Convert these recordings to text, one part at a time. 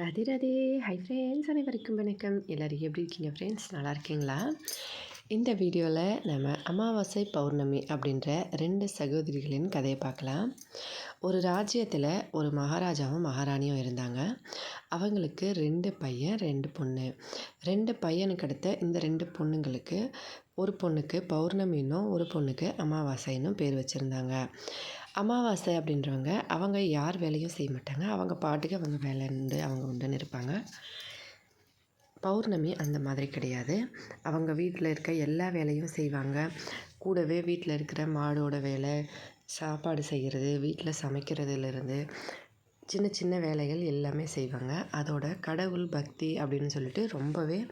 ரதே ரதே. Hi friends அனைவருக்கும் வணக்கம். எல்லோரும் எப்படி இருக்கீங்க ஃப்ரெண்ட்ஸ் நல்லா இருக்கீங்களா? இந்த வீடியோவில் நம்ம அமாவாசை பௌர்ணமி அப்படின்ற ரெண்டு சகோதரிகளின் கதையை பார்க்கலாம். ஒரு ராஜ்யத்தில் ஒரு மகாராஜாவும் மகாராணியும் இருந்தாங்க. அவங்களுக்கு ரெண்டு பையன் ரெண்டு பொண்ணு. ரெண்டு பையனுக்கு அடுத்த இந்த ரெண்டு பொண்ணுங்களுக்கு ஒரு பொண்ணுக்கு பௌர்ணமின்னும் ஒரு பொண்ணுக்கு அமாவாசைன்னும் பேர் வச்சுருந்தாங்க. அமாவாசை அப்படின்றவங்க அவங்க யார் வேலையும் செய்ய மாட்டாங்க. அவங்க பாட்டுக்கு அவங்க வேலை உண்டு அவங்க உண்டுன்னு இருப்பாங்க. பௌர்ணமி அந்த மாதிரி கிடையாது. அவங்க வீட்டில் இருக்க எல்லா வேலையும் செய்வாங்க. கூடவே வீட்டில் இருக்கிற மாடோட வேலை சாப்பாடு செய்கிறது வீட்டில் சமைக்கிறதுலேருந்து சின்ன சின்ன வேலைகள் எல்லாமே செய்வாங்க. அதோட கடவுள் பக்தி அப்படின்னு சொல்லிட்டு ரொம்பவே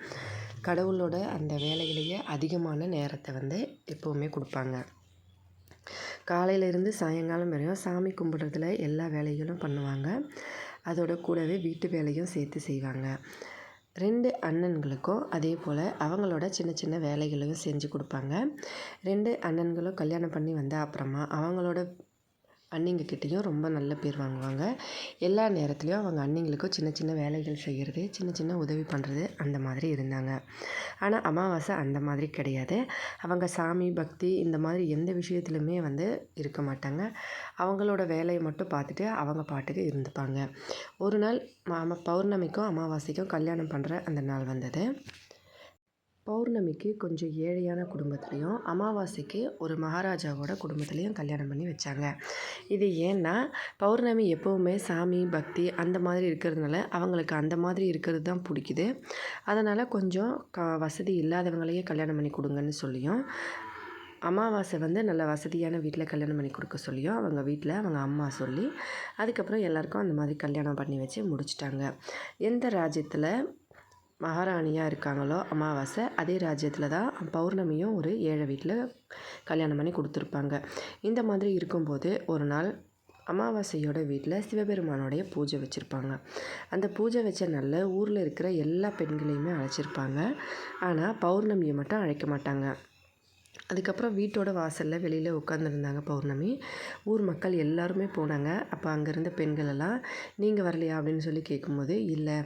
கடவுளோட அந்த வேலைகளையே அதிகமான நேரத்தை வந்து எப்போவுமே கொடுப்பாங்க. காலையிலேருந்து சாயங்காலம் வரையும் சாமி கும்பிட்றதுல எல்லா வேலைகளும் பண்ணுவாங்க. அதோட கூடவே வீட்டு வேலையும் சேர்த்து செய்வாங்க. ரெண்டு அண்ணன்களுக்கும் அதே போல் அவங்களோட சின்ன சின்ன வேலைகளையும் செஞ்சு கொடுப்பாங்க. ரெண்டு அண்ணன்களும் கல்யாணம் பண்ணி வந்த அப்புறமா அவங்களோட அண்ணிங்கக்கிட்டேயும் ரொம்ப நல்ல பேர் வாங்குவாங்க. எல்லா நேரத்துலையும் அவங்க அண்ணிங்களுக்கும் சின்ன சின்ன வேலைகள் செய்கிறது சின்ன சின்ன உதவி பண்ணுறது அந்த மாதிரி இருந்தாங்க. ஆனால் அமாவாசை அந்த மாதிரி கிடையாது. அவங்க சாமி பக்தி இந்த மாதிரி எந்த விஷயத்துலையுமே வந்து இருக்க மாட்டாங்க. அவங்களோட வேலையை மட்டும் பார்த்துட்டு அவங்க பாட்டுக்கு இருந்துப்பாங்க. ஒரு நாள் பௌர்ணமிக்கும் அமாவாசைக்கும் கல்யாணம் பண்ணுற அந்த நாள் வந்தது. பௌர்ணமிக்கு கொஞ்சம் ஏழையான குடும்பத்துலேயும் அமாவாசைக்கு ஒரு மகாராஜாவோட குடும்பத்துலேயும் கல்யாணம் பண்ணி வச்சாங்க. இது ஏன்னா பௌர்ணமி எப்போவுமே சாமி பக்தி அந்த மாதிரி இருக்கிறதுனால அவங்களுக்கு அந்த மாதிரி இருக்கிறது தான் பிடிக்குது. அதனால் கொஞ்சம் க வசதி இல்லாதவங்களையே கல்யாணம் பண்ணி கொடுங்கன்னு சொல்லியும் அமாவாசை வந்து நல்ல வசதியான வீட்டில் கல்யாணம் பண்ணி கொடுக்க சொல்லியும் அவங்க வீட்டில் அவங்க அம்மா சொல்லி அதுக்கப்புறம் எல்லாருக்கும் அந்த மாதிரி கல்யாணம் பண்ணி வச்சு முடிச்சிட்டாங்க. எந்த ராஜ்யத்தில் மகாராணியாக இருக்காங்களோ அமாவாசை அதே ராஜ்யத்தில் தான் பௌர்ணமியும் ஒரு ஏழை வீட்டில் கல்யாணம் பண்ணி கொடுத்துருப்பாங்க. இந்த மாதிரி இருக்கும்போது ஒரு நாள் அமாவாசையோட வீட்டில் சிவபெருமானோடைய பூஜை வச்சுருப்பாங்க. அந்த பூஜை வச்ச நல்ல ஊரில் இருக்கிற எல்லா பெண்களையுமே அழைச்சிருப்பாங்க. ஆனால் பௌர்ணமியை மட்டும் அழைக்க மாட்டாங்க. அதுக்கப்புறம் வீட்டோட வாசலில் வெளியில் உட்காந்துருந்தாங்க பௌர்ணமி. ஊர் மக்கள் எல்லாருமே போனாங்க. அப்போ அங்கே இருந்த பெண்கள் எல்லாம் நீங்கள் வரலையா? அப்படின்னு சொல்லி கேட்கும்போது இல்லை.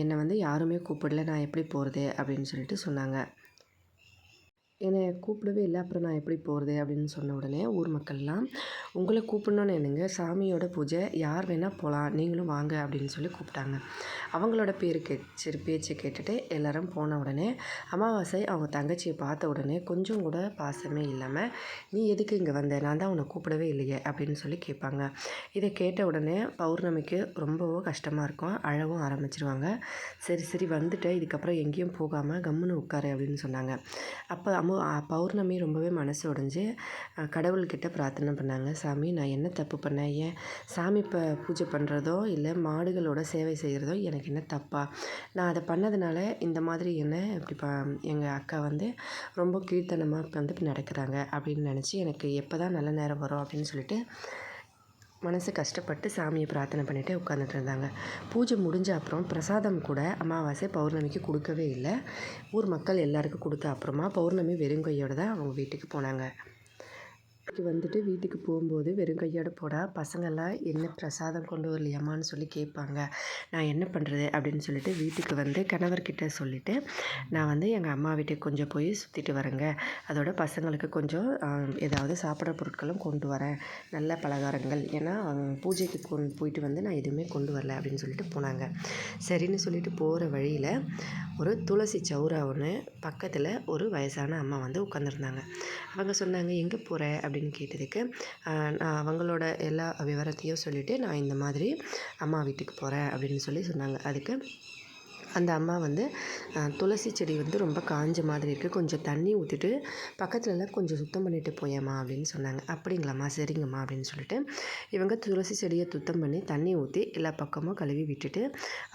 என்னை வந்து யாருமே கூப்பிடல. நான் எப்படி போகிறது அப்படின்னு சொல்லிட்டு சொன்னாங்க. என்னை கூப்பிடவே இல்லை அப்புறம் நான் எப்படி போகிறது அப்படின்னு சொன்ன உடனே ஊர் மக்கள்லாம் உங்களை கூப்பிடணுன்னு என்னங்க? சாமியோட பூஜை. யார் வேணால் போகலாம் நீங்களும் வாங்க அப்படின்னு சொல்லி கூப்பிட்டாங்க. அவங்களோட பேர் கே சரி பேச்சை கேட்டுட்டு எல்லோரும் போன உடனே அமாவாசை அவங்க தங்கச்சியை பார்த்த உடனே கொஞ்சம் கூட பாசமே இல்லாமல் நீ எதுக்கு இங்கே வந்த? நான் தான் உன்னை கூப்பிடவே இல்லையே அப்படின்னு சொல்லி கேட்பாங்க. இதை கேட்ட உடனே பௌர்ணமிக்கு ரொம்பவும் கஷ்டமாக இருக்கும். அழவும் ஆரம்பிச்சிருவாங்க. சரி சரி வந்துட்டு இதுக்கப்புறம் எங்கேயும் போகாமல் கம்முன்னு உட்காரு அப்படின்னு சொன்னாங்க. அப்போ ரொம்ப பௌர்ணமி ரொம்பவே மனசு உடஞ்சி கடவுள்கிட்ட பிரார்த்தனை பண்ணாங்க. சாமி நான் என்ன தப்பு பண்ணேன்? ஏன் சாமி இப்போ பூஜை பண்ணுறதோ இல்லை மாடுகளோட சேவை செய்கிறதோ எனக்கு என்ன தப்பா? நான் அதை பண்ணதுனால இந்த மாதிரி என்ன இப்படி ப எங்கள் அக்கா வந்து ரொம்ப கீழ்த்தனமாக வந்து நடக்கிறாங்க. அப்படின்னு நினச்சி எனக்கு எப்போ தான் நல்ல நேரம் வரும் அப்படின்னு சொல்லிட்டு மனசு கஷ்டப்பட்டு சாமியை பிரார்த்தனை பண்ணிகிட்டே உட்காந்துட்டு இருந்தாங்க. பூஜை முடிஞ்ச அப்புறம் பிரசாதம் கூட அமாவாசை பௌர்ணமிக்கு கொடுக்கவே இல்லை. ஊர் மக்கள் எல்லாருக்கும் கொடுத்த அப்புறமா பௌர்ணமி வெறுங்கையோடு தான் அவங்க வீட்டுக்கு போனாங்க. வந்துட்டு வீட்டுக்கு போகும்போது வெறும் கையோடு போட பசங்கள்லாம் என்ன பிரசாதம் கொண்டு வரலையாமான்னு சொல்லி கேட்பாங்க. நான் என்ன பண்ணுறது அப்படின்னு சொல்லிட்டு வீட்டுக்கு வந்து கணவர்கிட்ட சொல்லிவிட்டு நான் வந்து எங்கள் அம்மா வீட்டுக்கு கொஞ்சம் போய் சுற்றிட்டு வரேங்க. அதோட பசங்களுக்கு கொஞ்சம் ஏதாவது சாப்பிட்ற பொருட்களும் கொண்டு வரேன். நல்ல பலகாரங்கள். ஏன்னா பூஜைக்கு கொண்டு போயிட்டு வந்து நான் எதுவுமே கொண்டு வரல. அப்படின்னு சொல்லிட்டு போனாங்க. சரின்னு சொல்லிட்டு போகிற வழியில் ஒரு துளசி சௌரா ஒன்று பக்கத்தில் ஒரு வயசான அம்மா வந்து உட்காந்துருந்தாங்க அவங்க சொன்னாங்க எங்கே போகிற அப்படின்னு அப்படின்னு கேட்டதுக்கு நான் அவங்களோட எல்லா விவரத்தையும் சொல்லிவிட்டு நான் இந்த மாதிரி அம்மா வீட்டுக்கு போகிறேன் அப்படின்னு சொல்லி சொன்னாங்க. அதுக்கு அந்த அம்மா வந்து துளசி செடி வந்து ரொம்ப காஞ்ச மாதிரி இருக்குது கொஞ்சம் தண்ணி ஊற்றிட்டு பக்கத்துலலாம் கொஞ்சம் சுத்தம் பண்ணிவிட்டு போயேம்மா அப்படின்னு சொன்னாங்க. அப்படிங்களாம்மா சரிங்கம்மா அப்படின்னு சொல்லிட்டு இவங்க துளசி செடியை சுத்தம் பண்ணி தண்ணி ஊற்றி எல்லா பக்கமும் கழுவி விட்டுட்டு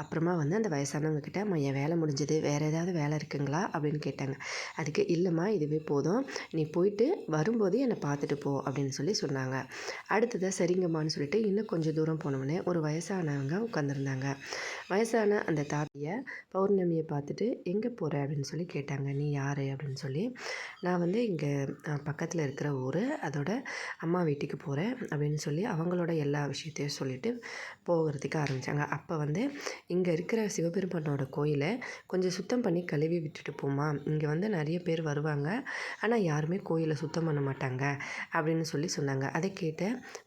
அப்புறமா வந்து அந்த வயசானவங்கக்கிட்ட அம்மா என் வேலை முடிஞ்சது. வேறு ஏதாவது வேலை இருக்குங்களா? அப்படின்னு கேட்டாங்க. அதுக்கு இல்லைம்மா இதுவே போதும். நீ போயிட்டு வரும்போது என்னை பார்த்துட்டு போ அப்படின்னு சொல்லி சொன்னாங்க. அடுத்ததாக சரிங்கம்மான்னு சொல்லிட்டு இன்னும் கொஞ்சம் தூரம் போனோடனே ஒரு வயசானவங்க உட்காந்துருந்தாங்க வயசான அந்த தாத்தியை பௌர்ணமியை பார்த்துட்டு எங்கே போகிற அப்படின்னு சொல்லி கேட்டாங்க. நீ யார்? அப்படின்னு சொல்லி. நான் வந்து இங்கே பக்கத்தில் இருக்கிற ஊர். அதோட அம்மா வீட்டுக்கு போகிறேன் அப்படின்னு சொல்லி அவங்களோட எல்லா விஷயத்தையும் சொல்லிவிட்டு போகிறதுக்கு ஆரம்பித்தாங்க அப்போ வந்து இங்கே இருக்கிற சிவபெருமானோட கோயிலை கொஞ்சம் சுத்தம் பண்ணி கழுவி விட்டுட்டு போமா இங்கே வந்து நிறைய பேர் வருவாங்க. ஆனால் யாருமே கோயிலை சுத்தம் பண்ண மாட்டாங்க அப்படின்னு சொல்லி சொன்னாங்க. அதை கேட்ட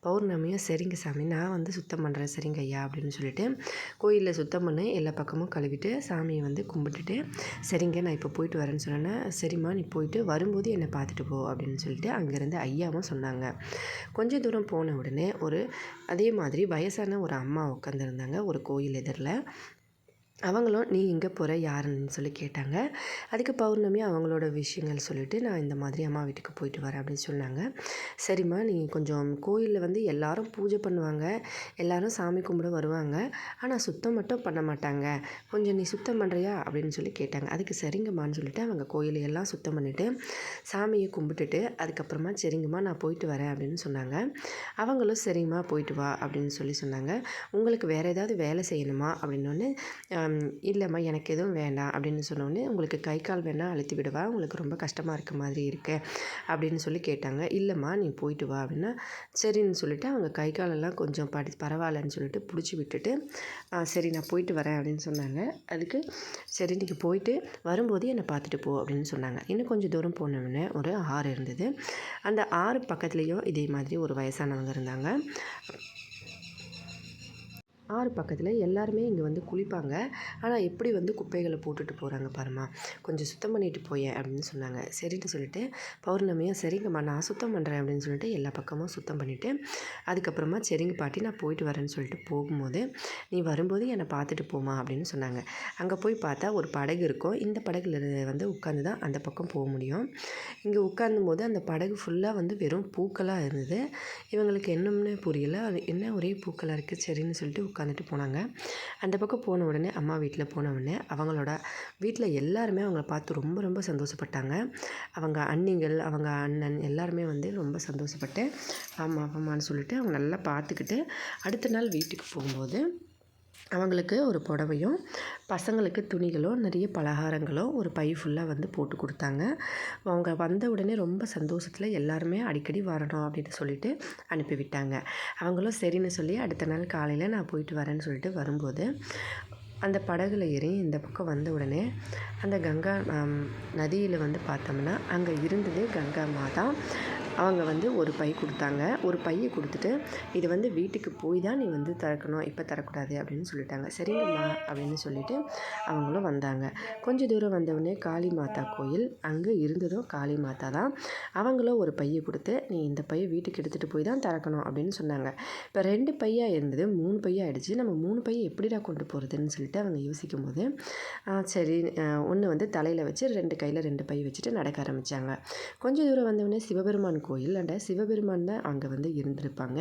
பௌர்ணமியும் சரிங்க சாமி நான் வந்து சுத்தம் பண்ணுறேன் சரிங்க ஐயா அப்படின்னு சொல்லிட்டு கோயிலில் சுத்தம் பண்ணி எல்லா பக்கமும் கழுவிட்டு சாமியை வந்து கும்பிட்டுட்டு சரிங்க நான் இப்போ போயிட்டு வரேன்னு சொன்னேன்னா சரிம்மா நீ போயிட்டு வரும்போது என்னை பார்த்துட்டு போ அப்படின்னு சொல்லிட்டு அங்கேருந்து ஐயாவும் சொன்னாங்க. கொஞ்சம் தூரம் போன உடனே ஒரு அதே மாதிரி வயசான ஒரு அம்மா உட்காந்துருந்தாங்க ஒரு கோயில் எதிரில். அவங்களும் நீ எங்கே போகிற யாருன்னு சொல்லி கேட்டாங்க. அதுக்கு பௌர்ணமி அவங்களோட விஷயங்கள் சொல்லிவிட்டு நான் இந்த மாதிரி அம்மா வீட்டுக்கு போயிட்டு வரேன் அப்படின்னு சொன்னாங்க. சரிம்மா நீ கொஞ்சம் கோயிலில் வந்து எல்லாரும் பூஜை பண்ணுவாங்க. எல்லாரும் சாமி கும்பிட வருவாங்க. ஆனால் சுத்தம் மட்டும் பண்ண மாட்டாங்க. கொஞ்சம் நீ சுத்தம் பண்ணுறியா அப்படின்னு சொல்லி கேட்டாங்க. அதுக்கு சரிங்கம்மான்னு சொல்லிட்டு அவங்க கோயிலை எல்லாம் சுத்தம் பண்ணிவிட்டு சாமியை கும்பிட்டுட்டு அதுக்கப்புறமா சரிங்கம்மா நான் போயிட்டு வரேன் அப்படின்னு சொன்னாங்க. அவங்களும் சரிங்கம்மா போயிட்டு வா அப்படின்னு சொல்லி சொன்னாங்க. உங்களுக்கு வேறு ஏதாவது வேலை செய்யணுமா? அப்படின்னு இல்லைம்மா எனக்கு எதுவும் வேண்டாம் அப்படின்னு சொன்னோடனே உங்களுக்கு கை கால் வேணால் அழுத்தி விடவா உங்களுக்கு ரொம்ப கஷ்டமாக இருக்க மாதிரி இருக்கு அப்படின்னு சொல்லி கேட்டாங்க. இல்லைம்மா நீ போயிட்டு வா அப்படின்னா சரின்னு சொல்லிட்டு அவங்க கை காலெல்லாம் கொஞ்சம் படி பரவாயில்லன்னு சொல்லிட்டு பிடிச்சி விட்டுட்டு சரி நான் போயிட்டு வரேன் அப்படின்னு சொன்னாங்க. அதுக்கு சரி நீங்கள் போயிட்டு வரும்போது என்னை பார்த்துட்டு போ அப்படின்னு சொன்னாங்க. இன்னும் கொஞ்சம் தூரம் போனோடனே ஒரு ஆறு இருந்தது. அந்த ஆறு பக்கத்துலேயும் இதே மாதிரி ஒரு வயசானவங்க இருந்தாங்க. ஆறு பக்கத்தில் எல்லாருமே இங்கே வந்து குளிப்பாங்க. ஆனால் எப்படி வந்து குப்பைகளை போட்டுட்டு போகிறாங்க பாரும்மா. கொஞ்சம் சுத்தம் பண்ணிட்டு போயேன் அப்படின்னு சொன்னாங்க. சரின்னு சொல்லிட்டு பௌர்ணமியும் சரிங்கம்மா நான் சுத்தம் பண்ணுறேன் அப்படின்னு சொல்லிட்டு எல்லா பக்கமும் சுத்தம் பண்ணிவிட்டு அதுக்கப்புறமா சரிங்க பாட்டி நான் போயிட்டு வரேன்னு சொல்லிட்டு போகும்போது நீ வரும்போது என்னை பார்த்துட்டு போமா அப்படின்னு சொன்னாங்க. அங்கே போய் பார்த்தா ஒரு படகு இருக்கும். இந்த படகுல வந்து உட்காந்து தான் அந்த பக்கம் போக முடியும். இங்கே உட்காந்தும் போது அந்த படகு ஃபுல்லாக வந்து வெறும் பூக்களாக இருந்தது. இவங்களுக்கு என்னம்னு புரியல. அது என்ன ஒரே பூக்களாக இருக்குது சரின்னு சொல்லிட்டு உட்காந்துட்டு போனாங்க. அந்த பக்கம் போன உடனே அம்மா வீட்டில் போன உடனே அவங்களோட வீட்டில் எல்லாருமே அவங்கள பார்த்து ரொம்ப ரொம்ப சந்தோஷப்பட்டாங்க. அவங்க அண்ணிகள் அவங்க அண்ணன் எல்லாருமே வந்து ரொம்ப சந்தோஷப்பட்டு ஆமாம் ஆமான்னு சொல்லிட்டு அவங்க நல்லா பார்த்துக்கிட்டு அடுத்த நாள் வீட்டுக்கு போகும்போது அவங்களுக்கு ஒரு புடவையும் பசங்களுக்கு துணிகளும் நிறைய பலகாரங்களும் ஒரு பை ஃபுல்லாக வந்து போட்டு கொடுத்தாங்க. அவங்க வந்த உடனே ரொம்ப சந்தோஷத்தில் எல்லாருமே அடிக்கடி வரணும் அப்படின்னு சொல்லிட்டு அனுப்பிவிட்டாங்க அவங்களும் சரின்னு சொல்லி அடுத்த நாள் காலையில் நான் போயிட்டு வரேன்னு சொல்லிட்டு வரும்போது அந்த படகுல ஏறி இந்த பக்கம் வந்த உடனே அந்த கங்கா நதியில் வந்து பார்த்தோம்னா அங்கே இருந்தது கங்கா மாதா. அவங்க வந்து ஒரு பை கொடுத்தாங்க. ஒரு பையை கொடுத்துட்டு இது வந்து வீட்டுக்கு போய் தான் நீ வந்து திறக்கணும். இப்போ தரக்கூடாது அப்படின்னு சொல்லிட்டாங்க. சரிங்கம்மா அப்படின்னு சொல்லிட்டு அவங்களும் வந்தாங்க. கொஞ்சம் தூரம் வந்தவுடனே காளி மாதா கோயில் அங்கே இருந்ததும் காளி மாதா தான். அவங்களும் ஒரு பையை கொடுத்து நீ இந்த பையை வீட்டுக்கு எடுத்துகிட்டு போய் தான் திறக்கணும் அப்படின்னு சொன்னாங்க. இப்போ ரெண்டு பையாக இருந்தது மூணு பையாக ஆகிடுச்சு நம்ம மூணு பையை எப்படிடா கொண்டு போகிறதுன்னு சொல்லிட்டு அவங்க யோசிக்கும் போது சரி ஒன்று வந்து தலையில் வச்சு ரெண்டு கையில் ரெண்டு பை வச்சுட்டு நடக்க ஆரம்பித்தாங்க கொஞ்சம் தூரம் வந்தவுடனே சிவபெருமான் கோயில் அண்ட் சிவபெருமான் தான் அங்கே வந்து இருந்திருப்பாங்க.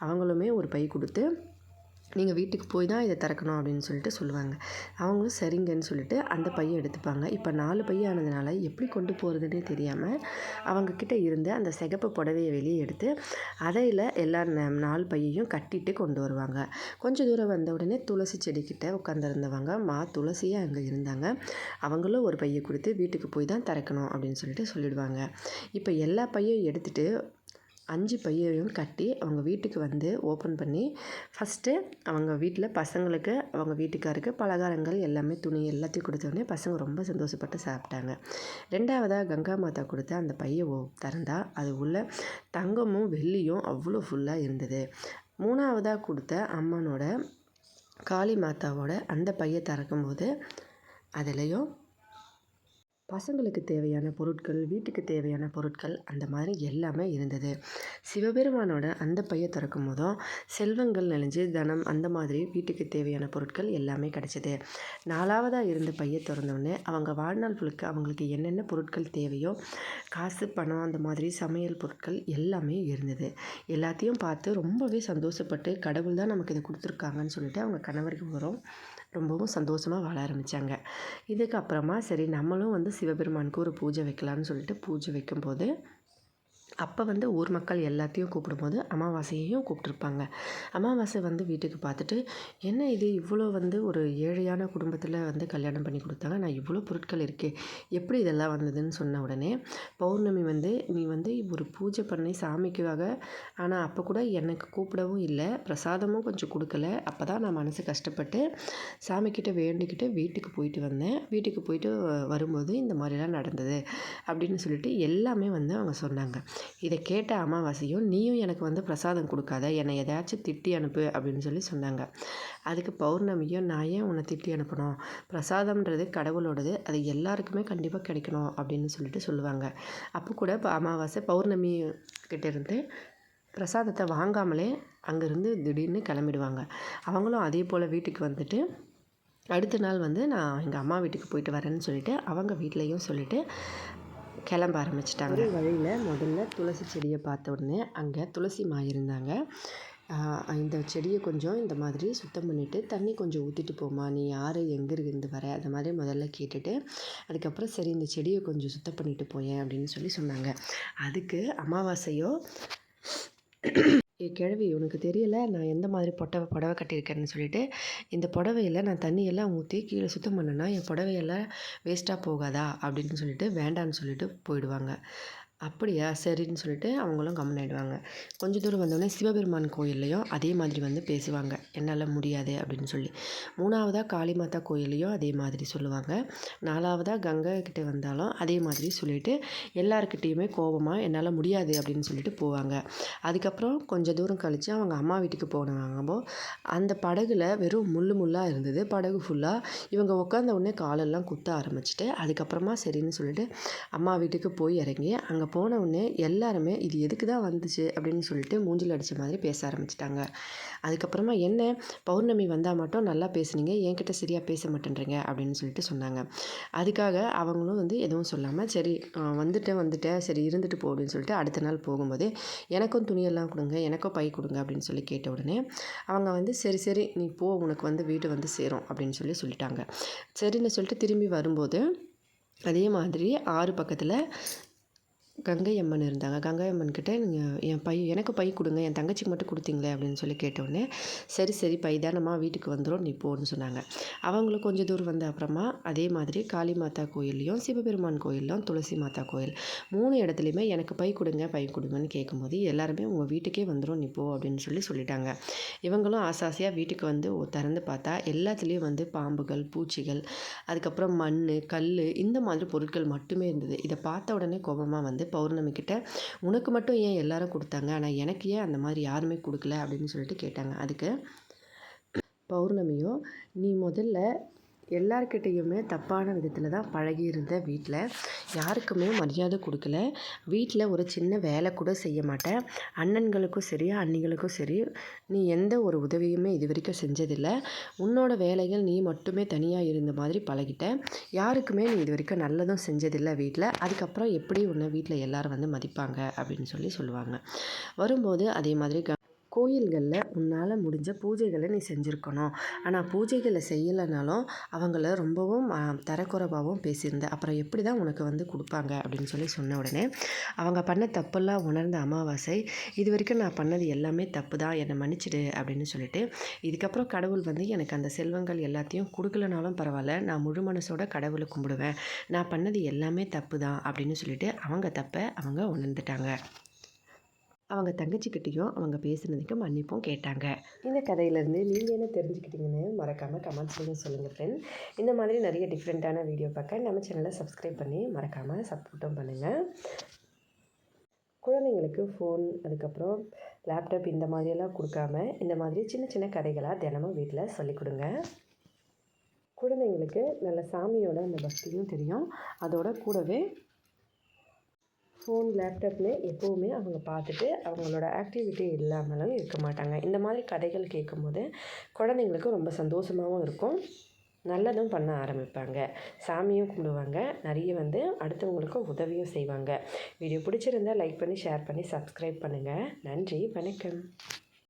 அவங்களுமே ஒரு பை கொடுத்து நீங்கள் வீட்டுக்கு போய் தான் இதை திறக்கணும் அப்படின்னு சொல்லிட்டு சொல்லுவாங்க. அவங்களும் சரிங்கன்னு சொல்லிட்டு அந்த பையை எடுத்துப்பாங்க. இப்போ நாலு பைய ஆனதுனால எப்படி கொண்டு போகிறதுனே தெரியாமல் அவங்கக்கிட்ட இருந்த அந்த சிகப்பு புடவையை வெளியே எடுத்து அதையில் எல்லா நாலு பையையும் கட்டிட்டு கொண்டு வருவாங்க. கொஞ்சம் தூரம் வந்த உடனே துளசி செடிக்கிட்ட உட்காந்துருந்தவங்க மா துளசியாக அங்கே இருந்தாங்க. அவங்களும் ஒரு பையை கொடுத்து வீட்டுக்கு போய் தான் திறக்கணும் அப்படின்னு சொல்லிட்டு சொல்லிடுவாங்க. இப்போ எல்லா பையும் எடுத்துகிட்டு அஞ்சு பையையும் கட்டி அவங்க வீட்டுக்கு வந்து ஓப்பன் பண்ணி ஃபஸ்ட்டு அவங்க வீட்டில் பசங்களுக்கு அவங்க வீட்டுக்காருக்கு பலகாரங்கள் எல்லாமே துணி எல்லாத்தையும் கொடுத்தோடனே பசங்க ரொம்ப சந்தோஷப்பட்டு சாப்பிட்டாங்க. ரெண்டாவதாக கங்கா மாதா கொடுத்த அந்த பையை ஓ திறந்தா அது உள்ள தங்கமும் வெள்ளியும் அவ்வளோ ஃபுல்லாக இருந்தது. மூணாவதாக கொடுத்த அம்மனோட காளி மாதாவோட அந்த பையை திறக்கும்போது அதுலேயும் பசங்களுக்கு தேவையான பொருட்கள் வீட்டுக்கு தேவையான பொருட்கள் அந்த மாதிரி எல்லாமே இருந்தது. சிவபெருமானோட அந்த பையை திறக்கும் போதும் செல்வங்கள் நெளிஞ்சு தனம் அந்த மாதிரி வீட்டுக்கு தேவையான பொருட்கள் எல்லாமே கிடச்சிது. நாலாவதாக இருந்த பையை திறந்தோடனே அவங்க வாழ்நாள் ஃபுல்லுக்கு அவங்களுக்கு என்னென்ன பொருட்கள் தேவையோ காசு பணம் அந்த மாதிரி சமையல் பொருட்கள் எல்லாமே இருந்தது. எல்லாத்தையும் பார்த்து ரொம்பவே சந்தோஷப்பட்டு கடவுள் தான் நமக்கு இதை கொடுத்துருக்காங்கன்னு சொல்லிட்டு அவங்க கணவருக்கு வரும். ரொம்பவும் சந்தோஷமாக வாழ ஆரம்பித்தாங்க இதுக்கப்புறமா சரி நம்மளும் வந்து சிவபெருமானுக்கு ஒரு பூஜை வைக்கலான்னு சொல்லிட்டு பூஜை வைக்கும்போது அப்போ வந்து ஊர் மக்கள் எல்லாத்தையும் கூப்பிடும்போது அமாவாசையையும் கூப்பிட்ருப்பாங்க அமாவாசை வந்து வீட்டுக்கு பார்த்துட்டு என்ன இது? இவ்வளோ வந்து ஒரு ஏழையான குடும்பத்தில் வந்து கல்யாணம் பண்ணி கொடுத்தாங்க. நான் இவ்வளோ பொருட்கள் இருக்கே. எப்படி இதெல்லாம் வந்ததுன்னு சொன்ன உடனே பௌர்ணமி வந்து நீ வந்து ஒரு பூஜை பண்ணி சாமிக்குவாக ஆனால் அப்போ கூட எனக்கு கூப்பிடவும் இல்லை. பிரசாதமும் கொஞ்சம் கொடுக்கல. அப்போ தான் நான் மனசு கஷ்டப்பட்டு சாமிக்கிட்ட வேண்டிக்கிட்டு வீட்டுக்கு போயிட்டு வந்தேன். வீட்டுக்கு போயிட்டு வரும்போது இந்த மாதிரிலாம் நடந்தது அப்படின்னு சொல்லிட்டு எல்லாமே வந்து அவங்க சொன்னாங்க. இதை கேட்ட அமாவாசையும் நீயும் எனக்கு வந்து பிரசாதம் கொடுக்காத என்னை எதையாச்சும் திட்டி அனுப்பு அப்படின்னு சொல்லி சொன்னாங்க. அதுக்கு பௌர்ணமியும் நான் ஏன் உன்னை திட்டி அனுப்பணும்? பிரசாதம்ன்றது கடவுளோடது அது எல்லாருக்குமே கண்டிப்பாக கிடைக்கணும் அப்படின்னு சொல்லிட்டு சொல்லுவாங்க. அப்போ கூட இப்போ அமாவாசை பௌர்ணமி கிட்டேருந்து பிரசாதத்தை வாங்காமலே அங்கேருந்து திடீர்னு கிளம்பிடுவாங்க. அவங்களும் அதே போல் வீட்டுக்கு வந்துட்டு அடுத்த நாள் வந்து நான் எங்கள் அம்மா வீட்டுக்கு போயிட்டு வரேன்னு சொல்லிவிட்டு அவங்க வீட்லேயும் சொல்லிவிட்டு கிளம்ப ஆரம்பிச்சிட்டாங்க. வழியில் முதல்ல துளசி செடியை பார்த்த உடனே அங்கே துளசி மா இருந்தாங்க. இந்த செடியை கொஞ்சம் இந்த மாதிரி சுத்தம் பண்ணிவிட்டு தண்ணி கொஞ்சம் ஊற்றிட்டு போமா நீ யார் எங்கே இருந்து வர அந்த மாதிரி முதல்ல கேட்டுட்டு அதுக்கப்புறம் சரி இந்த செடியை கொஞ்சம் சுத்தம் பண்ணிவிட்டு போயேன் அப்படின்னு சொல்லி சொன்னாங்க. அதுக்கு அமாவாசையோ கிழவி உனக்கு தெரியல நான் எந்த மாதிரி பொட்டவை புடவை கட்டியிருக்கேன்னு சொல்லிட்டு இந்த புடவையில் நான் தண்ணியெல்லாம் ஊற்றி கீழே சுத்தம் பண்ணேன்னா என் புடவையெல்லாம் வேஸ்ட்டாக போகாதா? அப்படின்னு சொல்லிட்டு வேண்டான்னு சொல்லிட்டு போயிடுவாங்க. அப்படியா? சரின்னு சொல்லிட்டு அவங்களும் கம்முன்னு ஆகிடுவாங்க கொஞ்சம் தூரம் வந்தோடனே சிவபெருமான் கோயில்லையும் அதே மாதிரி வந்து பேசுவாங்க. என்னால் முடியாது அப்படின்னு சொல்லி. மூணாவதாக காளிமாதா கோயில்லையும் அதே மாதிரி சொல்லுவாங்க. நாலாவதாக கங்கை கிட்டே வந்தாலும் அதே மாதிரி சொல்லிவிட்டு எல்லாருக்கிட்டேயுமே கோபமாக என்னால் முடியாது அப்படின்னு சொல்லிட்டு போவாங்க. அதுக்கப்புறம் கொஞ்சம் தூரம் கழித்து அவங்க அம்மா வீட்டுக்கு போனாங்கப்போ அந்த படகுல வெறும் முள்ளு முள்ளாக இருந்தது. படகு ஃபுல்லாக இவங்க உட்காந்த உடனே காலெல்லாம் குத்த ஆரம்பிச்சிட்டு அதுக்கப்புறமா சரின்னு சொல்லிட்டு அம்மா வீட்டுக்கு போய் இறங்கி அங்கே போன உடனே எல்லாருமே இது எதுக்கு தான் வந்துச்சு? அப்படின்னு சொல்லிட்டு மூஞ்சில் அடித்த மாதிரி பேச ஆரம்பிச்சிட்டாங்க. அதுக்கப்புறமா என்ன? பௌர்ணமி வந்தால் மட்டும் நல்லா பேசுனீங்க. என்கிட்ட சரியாக பேச மாட்டேன்றீங்க. அப்படின்னு சொல்லிட்டு சொன்னாங்க. அதுக்காக அவங்களும் வந்து எதுவும் சொல்லாமல் சரி வந்துட்டேன் வந்துட்டேன். சரி இருந்துட்டு போ அப்படின்னு சொல்லிட்டு அடுத்த நாள் போகும்போது எனக்கும் துணியெல்லாம் கொடுங்க. எனக்கும் பை கொடுங்க. அப்படின்னு சொல்லி கேட்ட உடனே அவங்க வந்து சரி சரி. நீ போ. உனக்கு வந்து வீடு வந்து சேரும். அப்படின்னு சொல்லி சொல்லிட்டாங்க. சரின்னு சொல்லிட்டு திரும்பி வரும்போது அதே மாதிரி ஆறு பக்கத்தில் கங்கை அம்மன் இருந்தாங்க. கங்கை அம்மன் கிட்ட நீங்கள் என் பை எனக்கு பை கொடுங்க என் தங்கச்சிக்கு மட்டும் கொடுத்தீங்களே அப்படின்னு சொல்லி கேட்டோடனே சரி சரி பை தானம்மா வீட்டுக்கு வந்துடும் நீ போன்னு சொன்னாங்க. அவங்களும் கொஞ்சம் தூரம் வந்த அப்புறமா அதே மாதிரி காளி மாதா கோயில்லையும் சிவபெருமான் கோயிலும் துளசி மாதா கோயில் மூணு இடத்துலையுமே எனக்கு பை கொடுங்க பை கொடுங்கன்னு கேட்கும்போது எல்லாருமே உங்கள் வீட்டுக்கே வந்துடும் நீ போ அப்படின்னு சொல்லி சொல்லிட்டாங்க. இவங்களும் ஆசாசியாக வீட்டுக்கு வந்து திறந்து பார்த்தா எல்லாத்துலேயும் வந்து பாம்புகள் பூச்சிகள் அதுக்கப்புறம் மண் கல் இந்த மாதிரி பொருட்கள் மட்டுமே இருந்தது. இதை பார்த்த உடனே கோபமாக வந்து பௌர்ணமி கிட்ட உனக்கு மட்டும் ஏன் எல்லாரும் கொடுத்தாங்க? ஆனால் எனக்கு ஏன் அந்த மாதிரி யாருமே கொடுக்கல அப்படின்னு சொல்லிட்டு கேட்டாங்க. அதுக்கு பௌர்ணமியோ நீ முதல்ல எல்லாருக்கிட்டேயுமே தப்பான விதத்தில் தான் பழகி இருந்தேன் வீட்டில் யாருக்குமே மரியாதை கொடுக்கல. வீட்டில் ஒரு சின்ன வேலை கூட செய்ய மாட்டேன். அண்ணன்களுக்கும் சரி அண்ணிகளுக்கும் சரி நீ எந்த ஒரு உதவியுமே இது வரைக்கும் செஞ்சதில்லை. உன்னோட வேலைகள் நீ மட்டுமே தனியாக இருந்த மாதிரி பழகிட்டேன் யாருக்குமே நீ இது வரைக்கும் நல்லதும் செஞ்சதில்லை வீட்டில் அதுக்கப்புறம் எப்படி உன்னை வீட்டில் எல்லோரும் வந்து மதிப்பாங்க அப்படின்னு சொல்லி சொல்லுவாங்க. வரும்போது அதே மாதிரி க கோயில்களில் உன்னால் முடிஞ்ச பூஜைகளை நீ செஞ்சுருக்கணும். ஆனால் பூஜைகளை செய்யலைனாலும் அவங்கள ரொம்பவும் தரக்குறைவாகவும் பேசியிருந்த. அப்புறம் எப்படி தான் உனக்கு வந்து கொடுப்பாங்க அப்படின்னு சொல்லி சொன்ன உடனே அவங்க பண்ண தப்பெல்லாம் உணர்ந்த அமாவாசை இது வரைக்கும் நான் பண்ணது எல்லாமே தப்பு தான் என்னை மன்னிச்சிடு அப்படின்னு சொல்லிட்டு இதுக்கப்புறம் கடவுள் வந்து எனக்கு அந்த செல்வங்கள் எல்லாத்தையும் கொடுக்கலனாலும் பரவாயில்ல நான் முழு மனசோட கடவுளை கும்பிடுவேன். நான் பண்ணது எல்லாமே தப்பு தான் அப்படின்னு சொல்லிட்டு அவங்க தப்பை அவங்க உணர்ந்துட்டாங்க. அவங்க தங்கச்சிக்கிட்டேயும் அவங்க பேசுனதுக்கு மன்னிப்பும் கேட்டாங்க. இந்த கதையிலேருந்து நீங்கள் என்ன தெரிஞ்சுக்கிட்டீங்கன்னு மறக்காமல் கமெண்ட்ஸ்லையும் சொல்லுங்கள் ஃப்ரெண்ட் இந்த மாதிரி நிறைய டிஃப்ரெண்ட்டான வீடியோ பார்க்க நம்ம சேனலை சப்ஸ்கிரைப் பண்ணி மறக்காமல் சப்போர்ட்டும் பண்ணுங்கள் குழந்தைங்களுக்கு ஃபோன் அதுக்கப்புறம் லேப்டாப் இந்த மாதிரியெல்லாம் கொடுக்காம இந்த மாதிரி சின்ன சின்ன கதைகளாக தினமும் வீட்டில் சொல்லிக் கொடுங்க. குழந்தைங்களுக்கு நல்ல சாமியோட அந்த பக்தியும் தெரியும். அதோட கூடவே ஃபோன் லேப்டாப்னு எப்போவுமே அவங்க பார்த்துட்டு அவங்களோட ஆக்டிவிட்டி இல்லாமலும் இருக்க மாட்டாங்க. இந்த மாதிரி கதைகள் கேட்கும்போது குழந்தைங்களுக்கு ரொம்ப சந்தோஷமாகவும் இருக்கும். நல்லதும் பண்ண ஆரம்பிப்பாங்க. சாமியும் கும்பிடுவாங்க. நிறைய வந்து அடுத்தவங்களுக்கும் உதவியும் செய்வாங்க. வீடியோ பிடிச்சிருந்தால் லைக் பண்ணி ஷேர் பண்ணி சப்ஸ்கிரைப் பண்ணுங்கள் நன்றி வணக்கம்.